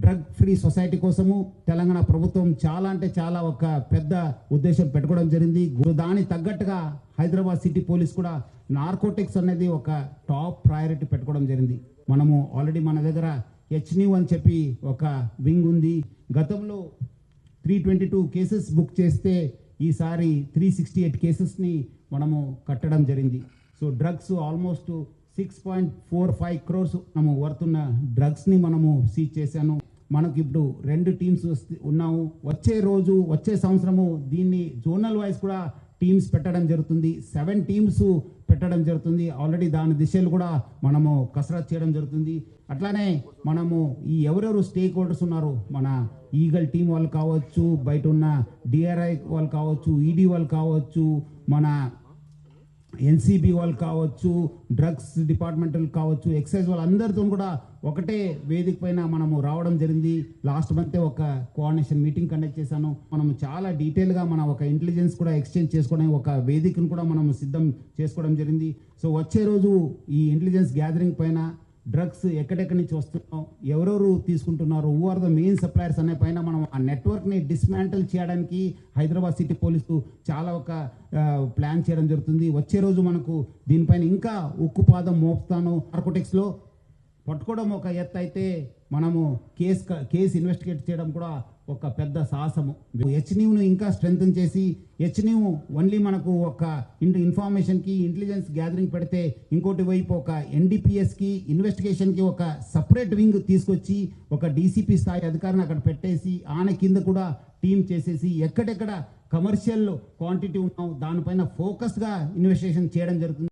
Drug free society కోసము తెలంగాణ ప్రభుత్వం చాలా అంటే చాలా ఒక పెద్ద ఉద్దేశం పెట్టుకోవడం జరిగింది. గు- దానికి తగ్గట్టుగా హైదరాబాద్ సిటీ పోలీస్ కూడా నార్కోటిక్స్ అనేది ఒక టాప్ ప్రయారిటీ పెట్టుకోవడం జరిగింది. మనము ఆల్రెడీ మన దగ్గర హెచ్న్యూ అని చెప్పి ఒక వింగ్ ఉంది. గతంలో three twenty two cases book చేస్తే ఈసారి త్రీ సిక్స్టీ ఎయిట్ కేసెస్ని మనము కట్టడం జరిగింది. So drugs almost six point four five crores మనము వర్తున్న డ్రగ్స్ని మనము సీజ్ చేశాను. మనకి ఇప్పుడు రెండు టీమ్స్ ఉన్నాము. వచ్చే రోజు వచ్చే సంవత్సరము దీన్ని జోనల్ వైజ్ కూడా టీమ్స్ పెట్టడం జరుగుతుంది. సెవెన్ టీమ్స్ పెట్టడం జరుగుతుంది. ఆల్రెడీ దాని దిశలు కూడా మనము కసరత్ చేయడం జరుగుతుంది. అట్లానే మనము ఈ ఎవరెవరు స్టేక్ హోల్డర్స్ ఉన్నారు మన ఈగల్ టీం వాళ్ళు కావచ్చు బయట ఉన్న డిఆర్ఐ వాళ్ళు కావచ్చు ఈడీ వాళ్ళు కావచ్చు మన ఎన్సీబీ వాళ్ళు కావచ్చు డ్రగ్స్ డిపార్ట్మెంటల్ కావచ్చు ఎక్సైజ్ వాళ్ళందరితో కూడా ఒకటే వేదిక పైన మనము రావడం జరిగింది. లాస్ట్ మంత్ ఒక కోఆర్డినేషన్ మీటింగ్ కండక్ట్ చేశాను. మనం చాలా డీటెయిల్గా మన ఒక ఇంటెలిజెన్స్ కూడా ఎక్స్చేంజ్ చేసుకోవడానికి ఒక వేదికను కూడా మనం సిద్ధం చేసుకోవడం జరిగింది. సో వచ్చే రోజు ఈ ఇంటెలిజెన్స్ గ్యాదరింగ్ పైన డ్రగ్స్ ఎక్కడెక్కడి నుంచి వస్తున్నాం ఎవరెవరు తీసుకుంటున్నారు who are the main suppliers అనే పైన మనం ఆ నెట్వర్క్ని డిస్మాంటిల్ చేయడానికి హైదరాబాద్ సిటీ పోలీసు చాలా ఒక ప్లాన్ చేయడం జరుగుతుంది. వచ్చే రోజు మనకు దీనిపైన ఇంకా ఉక్కుపాదం మోపుతాను. నార్కోటిక్స్లో పట్టుకోవడం ఒక ఎత్తు అయితే మనము కేసు కేసు ఇన్వెస్టిగేట్ చేయడం కూడా ఒక పెద్ద సాహసము. హెచ్ను ఇంకా స్ట్రెంగ్తన్ చేసి హెచ్ ఓన్లీ మనకు ఒక ఇంటి ఇన్ఫర్మేషన్కి ఇంటెలిజెన్స్ గ్యాదరింగ్ పెడితే ఇంకోటి వైపు ఒక ఎన్డీపీఎస్కి ఇన్వెస్టిగేషన్కి ఒక సపరేట్ వింగ్ తీసుకొచ్చి ఒక డీసీపీ స్థాయి అధికారిని అక్కడ పెట్టేసి ఆయన కింద కూడా టీం చేసేసి ఎక్కడెక్కడ కమర్షియల్ క్వాంటిటీ ఉన్నాం దానిపైన ఫోకస్గా ఇన్వెస్టిగేషన్ చేయడం జరుగుతుంది.